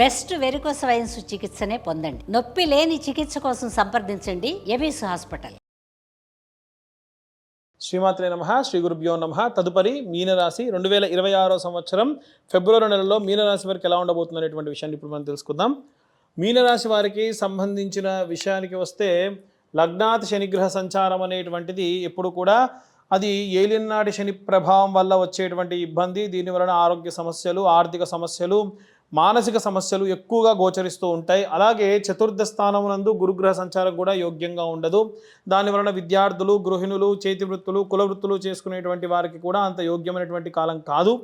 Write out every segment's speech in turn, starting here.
Best varicose wines చికిత్సనే పొందండి. నొప్పి లేని చికిత్స కోసం సంప్రదించండి. ఎబిస్ హాస్పిటల్. శ్రీమాత్రే నమ. శ్రీ గురుభ్యో నమ. తదుపరి మీనరాశి రెండు వేల ఇరవై ఆరో సంవత్సరం ఫిబ్రవరి నెలలో మీనరాశి వారికి ఎలా ఉండబోతుంది అనేటువంటి విషయాన్ని ఇప్పుడు మనం తెలుసుకుందాం. మీనరాశి వారికి సంబంధించిన విషయానికి వస్తే లగ్నాత్ శనిగ్రహ సంచారం అనేటువంటిది ఎప్పుడు కూడా అది ఏలినాటి శని ప్రభావం వల్ల వచ్చేటువంటి ఇబ్బంది. దీని వలన ఆరోగ్య సమస్యలు ఆర్థిక సమస్యలు మానసిక సమస్యలు ఎక్కువగా గోచరిస్తూ ఉంటాయి. అలాగే చతుర్థ స్థానం నందు గురుగ్రహ సంచారం కూడా యోగ్యంగా ఉండదు. దాని వలన విద్యార్థులు గృహిణులు చేతి వృత్తులు కుల వృత్తులు చేసుకునేటువంటి వారికి కూడా అంత యోగ్యమైనటువంటి కాలం కాదు.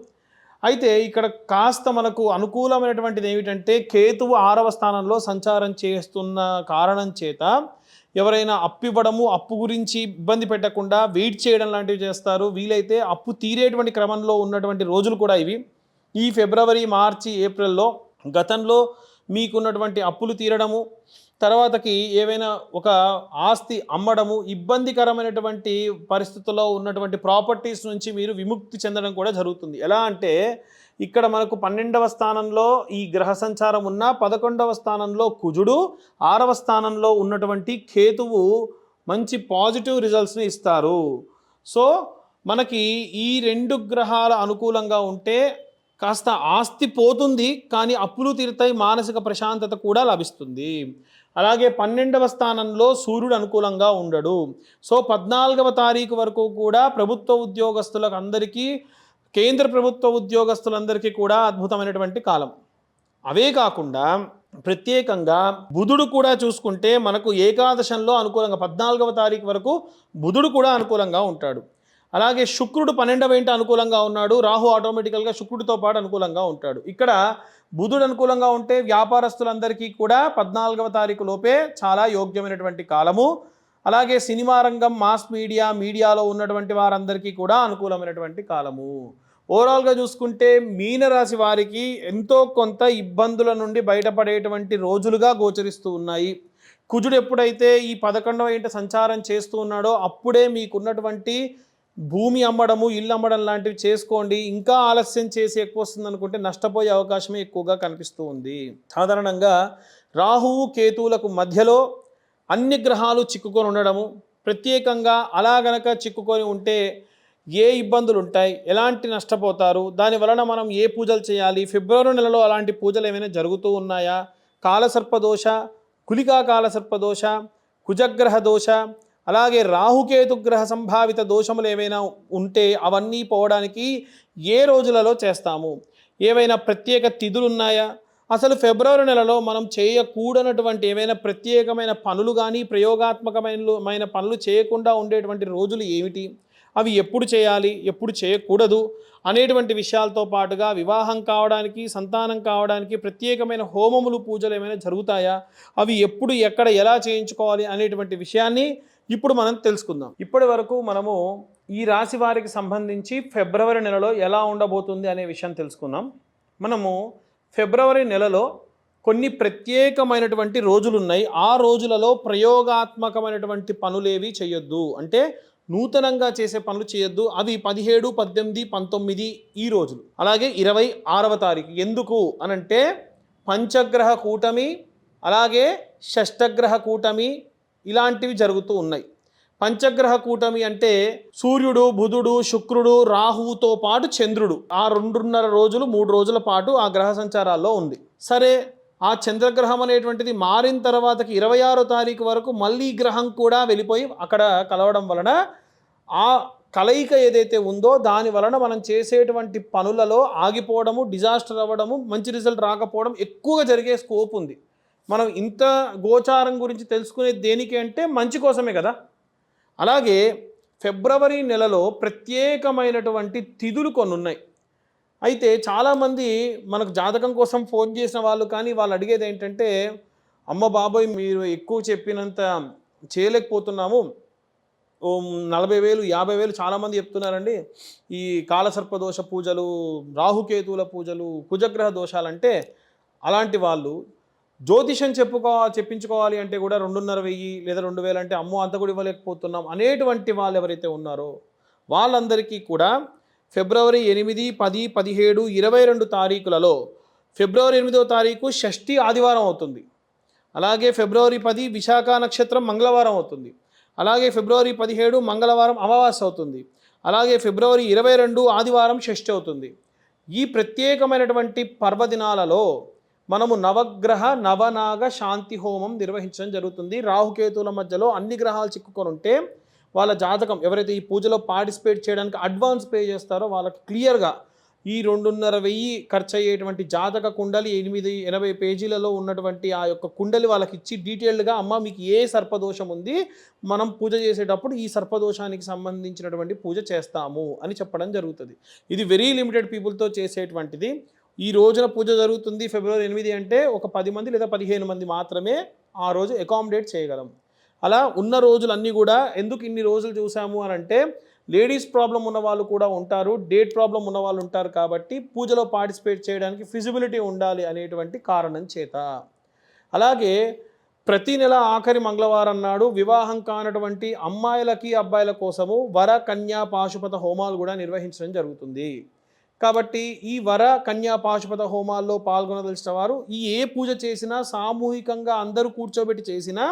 అయితే ఇక్కడ కాస్త మనకు అనుకూలమైనటువంటిది ఏమిటంటే కేతువు ఆరవ స్థానంలో సంచారం చేస్తున్న కారణం చేత ఎవరైనా అప్పు ఇవ్వడము అప్పు గురించి ఇబ్బంది పెట్టకుండా వెయిట్ చేయడం లాంటివి చేస్తారు. వీలైతే అప్పు తీరేటువంటి క్రమంలో ఉన్నటువంటి రోజులు కూడా ఇవి. ఈ ఫిబ్రవరి మార్చి ఏప్రిల్లో గతంలో మీకున్నటువంటి అప్పులు తీరడము తర్వాతకి ఏవైనా ఒక ఆస్తి అమ్మడము ఇబ్బందికరమైనటువంటి పరిస్థితుల్లో ఉన్నటువంటి ప్రాపర్టీస్ నుంచి మీరు విముక్తి చెందడం కూడా జరుగుతుంది. ఎలా అంటే ఇక్కడ మనకు పన్నెండవ స్థానంలో ఈ గ్రహ సంచారం ఉన్న పదకొండవ స్థానంలో కుజుడు ఆరవ స్థానంలో ఉన్నటువంటి కేతువు మంచి పాజిటివ్ రిజల్ట్స్ని ఇస్తారు. సో మనకి ఈ రెండు గ్రహాల అనుకూలంగా ఉంటే కాస్త ఆస్తి పోతుంది కానీ అప్పులు తీరుతాయి మానసిక ప్రశాంతత కూడా లభిస్తుంది. అలాగే పన్నెండవ స్థానంలో సూర్యుడు అనుకూలంగా ఉండడు. సో పద్నాలుగవ తారీఖు వరకు కూడా ప్రభుత్వ ఉద్యోగస్తులకు అందరికీ కేంద్ర ప్రభుత్వ ఉద్యోగస్తులందరికీ కూడా అద్భుతమైనటువంటి కాలం. అవే కాకుండా ప్రత్యేకంగా బుధుడు కూడా చూసుకుంటే మనకు ఏకాదశంలో అనుకూలంగా పద్నాలుగవ తారీఖు వరకు బుధుడు కూడా అనుకూలంగా ఉంటాడు. అలాగే శుక్రుడు పన్నెండవ ఇంట అనుకూలంగా ఉన్నాడు. రాహు ఆటోమేటికల్గా శుక్రుడితో పాటు అనుకూలంగా ఉంటాడు. ఇక్కడ బుధుడు అనుకూలంగా ఉంటే వ్యాపారస్తులందరికీ కూడా పద్నాలుగవ తారీఖు లోపే చాలా యోగ్యమైనటువంటి కాలము. అలాగే సినిమా రంగం మాస్ మీడియా మీడియాలో ఉన్నటువంటి వారందరికీ కూడా అనుకూలమైనటువంటి కాలము. ఓవరాల్గా చూసుకుంటే మీనరాశి వారికి ఎంతో కొంత ఇబ్బందుల నుండి బయటపడేటువంటి రోజులుగా గోచరిస్తూ ఉన్నాయి. కుజుడు ఎప్పుడైతే ఈ పదకొండవ ఇంట సంచారం చేస్తూ ఉన్నాడో అప్పుడే మీకున్నటువంటి భూమి అమ్మడము ఇల్లు అమ్మడం లాంటివి చేసుకోండి. ఇంకా ఆలస్యం చేసి ఎక్కువ వస్తుంది అనుకుంటే నష్టపోయే అవకాశమే ఎక్కువగా కనిపిస్తూ ఉంది. సాధారణంగా రాహువు కేతువులకు మధ్యలో అన్ని గ్రహాలు చిక్కుకొని ఉండడము ప్రత్యేకంగా అలా గనక చిక్కుకొని ఉంటే ఏ ఇబ్బందులు ఉంటాయి ఎలాంటి నష్టపోతారు దాని వలన మనం ఏ పూజలు చేయాలి ఫిబ్రవరి నెలలో అలాంటి పూజలు ఏమైనా జరుగుతూ ఉన్నాయా? కాలసర్పదోష కులికా కాలసర్పదోష కుజగ్రహ దోష అలాగే రాహుకేతు గ్రహ సంభావిత దోషములు ఏవైనా ఉంటే అవన్నీ పోవడానికి ఏ రోజులలో చేస్తాము? ఏవైనా ప్రత్యేక తిథులు ఉన్నాయా? అసలు ఫిబ్రవరి నెలలో మనం చేయకూడనటువంటి ఏవైనా ప్రత్యేకమైన పనులు కానీ ప్రయోగాత్మకమైన పనులు చేయకుండా ఉండేటువంటి రోజులు ఏమిటి? అవి ఎప్పుడు చేయాలి? ఎప్పుడు చేయకూడదు? అనేటువంటి విషయాలతో పాటుగా వివాహం కావడానికి సంతానం కావడానికి ప్రత్యేకమైన హోమములు పూజలు ఏమైనా జరుగుతాయా? అవి ఎప్పుడు ఎక్కడ ఎలా చేయించుకోవాలి అనేటువంటి విషయాన్ని ఇప్పుడు మనం తెలుసుకుందాం. ఇప్పటి వరకు మనము ఈ రాశి వారికి సంబంధించి ఫిబ్రవరి నెలలో ఎలా ఉండబోతుంది అనే విషయం తెలుసుకుందాం. మనము ఫిబ్రవరి నెలలో కొన్ని ప్రత్యేకమైనటువంటి రోజులు ఉన్నాయి ఆ రోజులలో ప్రయోగాత్మకమైనటువంటి పనులేవి చేయొద్దు. అంటే నూతనంగా చేసే పనులు చేయొద్దు. అవి పదిహేడు పద్దెనిమిది పంతొమ్మిది ఈ రోజులు. అలాగే ఇరవై ఆరవ తారీఖు. ఎందుకు అనంటే పంచగ్రహ కూటమి అలాగే షష్టగ్రహ కూటమి ఇలాంటివి జరుగుతూ ఉన్నాయి. పంచగ్రహ కూటమి అంటే సూర్యుడు బుధుడు శుక్రుడు రాహువుతో పాటు చంద్రుడు. ఆ రెండున్నర రోజులు మూడు రోజుల పాటు ఆ గ్రహ సంచారాల్లో ఉంది. సరే ఆ చంద్రగ్రహం అనేటువంటిది మారిన తర్వాతకి ఇరవై ఆరో తారీఖు వరకు మళ్ళీ గ్రహం కూడా వెళ్ళిపోయి అక్కడ కలవడం వలన ఆ కలయిక ఏదైతే ఉందో దాని వలన మనం చేసేటువంటి పనులలో ఆగిపోవడము డిజాస్టర్ అవ్వడము మంచి రిజల్ట్ రాకపోవడం ఎక్కువగా జరిగే స్కోప్ ఉంది. మనం ఇంత గోచారం గురించి తెలుసుకునేది దేనికి అంటే మంచి కోసమే కదా. అలాగే ఫిబ్రవరి నెలలో ప్రత్యేకమైనటువంటి తిథులు కొన్ని ఉన్నాయి. అయితే చాలామంది మనకు జాతకం కోసం ఫోన్ చేసిన వాళ్ళు కానీ వాళ్ళు అడిగేది ఏంటంటే అమ్మ బాబోయ్ మీరు ఎక్కువ చెప్పినంత చేయలేకపోతున్నాము. ఓ నలభై వేలు యాభై వేలు చాలామంది చెప్తున్నారండి. ఈ కాలసర్పదోష పూజలు రాహుకేతువుల పూజలు కుజగ్రహ దోషాలంటే అలాంటి వాళ్ళు జ్యోతిషం చెప్పుకో చెప్పించుకోవాలి అంటే కూడా రెండున్నర వెయ్యి లేదా రెండు వేలు అంటే అమ్మో అంత కూడా ఇవ్వలేకపోతున్నాం అనేటువంటి వాళ్ళు ఎవరైతే ఉన్నారో వాళ్ళందరికీ కూడా ఫిబ్రవరి ఎనిమిది పది పదిహేడు ఇరవై రెండు తారీఖులలో ఫిబ్రవరి ఎనిమిదో తారీఖు షష్ఠి ఆదివారం అవుతుంది. అలాగే ఫిబ్రవరి పది విశాఖ నక్షత్రం మంగళవారం అవుతుంది. అలాగే ఫిబ్రవరి పదిహేడు మంగళవారం అమావాస్య అవుతుంది. అలాగే ఫిబ్రవరి ఇరవై రెండు ఆదివారం షష్ఠి అవుతుంది. ఈ ప్రత్యేకమైనటువంటి పర్వదినాలలో మనము నవగ్రహ నవనాగ శాంతి హోమం నిర్వహించడం జరుగుతుంది. రాహుకేతువుల మధ్యలో అన్ని గ్రహాలు చిక్కుకొని ఉంటే వాళ్ళ జాతకం ఎవరైతే ఈ పూజలో పార్టిసిపేట్ చేయడానికి అడ్వాన్స్ పే చేస్తారో వాళ్ళకి క్లియర్గా ఈ రెండున్నర వెయ్యి ఖర్చు అయ్యేటువంటి జాతక కుండలి ఎనిమిది ఎనభై పేజీలలో ఉన్నటువంటి ఆ యొక్క కుండలి వాళ్ళకి ఇచ్చి డీటెయిల్డ్గా అమ్మ మీకు ఏ సర్పదోషం ఉంది మనం పూజ చేసేటప్పుడు ఈ సర్పదోషానికి సంబంధించినటువంటి పూజ చేస్తాము అని చెప్పడం జరుగుతుంది. ఇది వెరీ లిమిటెడ్ పీపుల్తో చేసేటువంటిది. ఈ రోజున పూజ జరుగుతుంది ఫిబ్రవరి ఎనిమిది అంటే ఒక పది మంది లేదా పదిహేను మంది మాత్రమే ఆ రోజు అకామిడేట్ చేయగలం. అలా ఉన్న రోజులన్నీ కూడా ఎందుకు ఇన్ని రోజులు చూసాము అని అంటే లేడీస్ ప్రాబ్లం ఉన్న వాళ్ళు కూడా ఉంటారు డేట్ ప్రాబ్లం ఉన్న వాళ్ళు ఉంటారు కాబట్టి పూజలో పార్టిసిపేట్ చేయడానికి ఫిజిబిలిటీ ఉండాలి అనేటువంటి కారణం చేత. అలాగే ప్రతి నెల ఆఖరి మంగళవారం నాడు వివాహం కానటువంటి అమ్మాయిలకి అబ్బాయిల కోసము వర కన్యా పాశుపత హోమాలు కూడా నిర్వహించడం జరుగుతుంది. కాబట్టి ఈ వర కన్యా పాశుపత హోమాల్లో పాల్గొనదలిచిన వారు ఈ ఏ పూజ చేసినా సామూహికంగా అందరూ కూర్చోబెట్టి చేసినా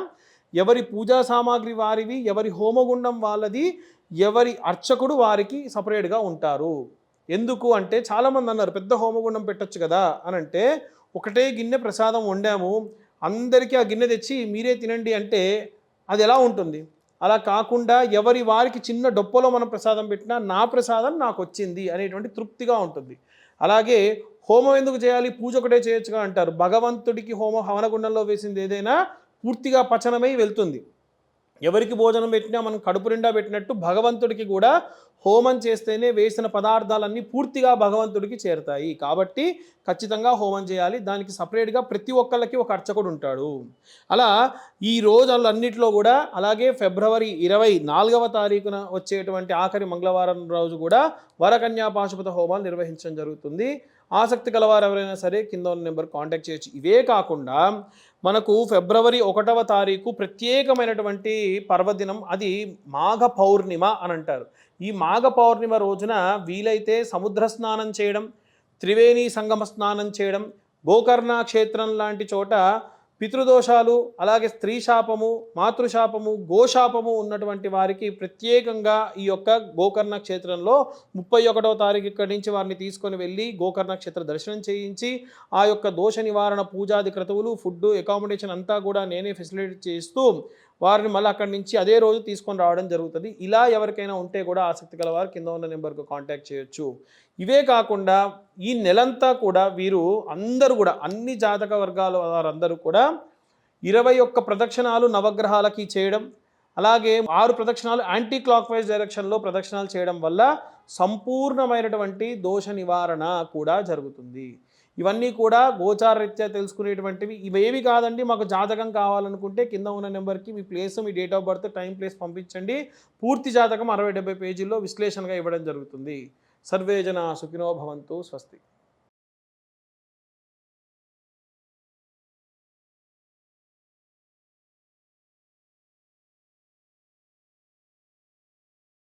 ఎవరి పూజా సామాగ్రి వారివి ఎవరి హోమగుండం వాళ్ళది ఎవరి అర్చకుడు వారికి సపరేట్గా ఉంటారు. ఎందుకు అంటే చాలామంది అన్నారు పెద్ద హోమగుండం పెట్టొచ్చు కదా అని అంటే ఒకటే గిన్నె ప్రసాదం వండాము అందరికీ ఆ గిన్నె తెచ్చి మీరే తినండి అంటే అది ఎలా ఉంటుంది? అలా కాకుండా ఎవరి వారికి చిన్న డొప్పలో మనం ప్రసాదం పెట్టినా నా ప్రసాదం నాకు వచ్చింది అనేటువంటి తృప్తిగా ఉంటుంది. అలాగే హోమం ఎందుకు చేయాలి? పూజ ఒకటే చేయొచ్చుగా అంటారు. భగవంతుడికి హోమం హవనగుండంలో వేసింది ఏదైనా పూర్తిగా పచనమై వెళ్తుంది. ఎవరికి భోజనం పెట్టినా మనం కడుపు నిండా పెట్టినట్టు భగవంతుడికి కూడా హోమం చేస్తేనే వేసిన పదార్థాలన్నీ పూర్తిగా భగవంతుడికి చేరుతాయి. కాబట్టి ఖచ్చితంగా హోమం చేయాలి. దానికి సపరేట్గా ప్రతి ఒక్కళ్ళకి ఒక అర్చకుడు ఉంటాడు. అలా ఈ రోజులన్నింటిలో కూడా అలాగే ఫిబ్రవరి ఇరవై నాలుగవ తారీఖున వచ్చేటువంటి ఆఖరి మంగళవారం రోజు కూడా వరకన్యా పాశుపత హోమాలు నిర్వహించడం జరుగుతుంది. ఆసక్తి కలవారు ఎవరైనా సరే కింద ఉన్న నెంబర్ కాంటాక్ట్ చేయొచ్చు. ఇవే కాకుండా మనకు ఫిబ్రవరి ఒకటవ తారీఖు ప్రత్యేకమైనటువంటి పర్వదినం అది మాఘ పౌర్ణిమ అని అంటారు. ఈ మాఘ పౌర్ణిమ రోజున వీలైతే సముద్ర స్నానం చేయడం త్రివేణి సంగమ స్నానం చేయడం గోకర్ణ క్షేత్రం లాంటి చోట పితృదోషాలు అలాగే స్త్రీ శాపము మాతృశాపము గోశాపము ఉన్నటువంటి వారికి ప్రత్యేకంగా ఈ యొక్క గోకర్ణ క్షేత్రంలో ముప్పై ఒకటవ తారీఖు ఇక్కడి నుంచి వారిని తీసుకొని వెళ్ళి గోకర్ణ క్షేత్ర దర్శనం చేయించి ఆ యొక్క దోష నివారణ పూజాది క్రతువులు ఫుడ్ అకామిడేషన్ అంతా కూడా నేనే ఫెసిలిటీ చేస్తూ వారిని మళ్ళీ అక్కడి నుంచి అదే రోజు తీసుకొని రావడం జరుగుతుంది. ఇలా ఎవరికైనా ఉంటే కూడా ఆసక్తి గల వారు కింద ఉన్న నెంబర్కు కాంటాక్ట్ చేయొచ్చు. ఇవే కాకుండా ఈ నెలంతా కూడా వీరు అందరూ కూడా అన్ని జాతక వర్గాల వారందరూ కూడా ఇరవై ఒక్క ప్రదక్షిణాలు నవగ్రహాలకి చేయడం అలాగే ఆరు ప్రదక్షిణాలు యాంటీ క్లాక్ వైజ్ డైరెక్షన్లో ప్రదక్షిణాలు చేయడం వల్ల సంపూర్ణమైనటువంటి దోష నివారణ కూడా జరుగుతుంది. ఇవన్నీ కూడా గోచారరీత్యా తెలుసుకునేటువంటివి. ఇవేవి కాదండి మాకు జాతకం కావాలనుకుంటే కింద ఉన్న నెంబర్కి మీ place me date of birth time place పంపించండి. పూర్తి జాతకం అరవై డెబ్బై పేజీల్లో విశ్లేషణగా ఇవ్వడం జరుగుతుంది. సర్వే జన సుఖినో భవంతు స్వస్తి.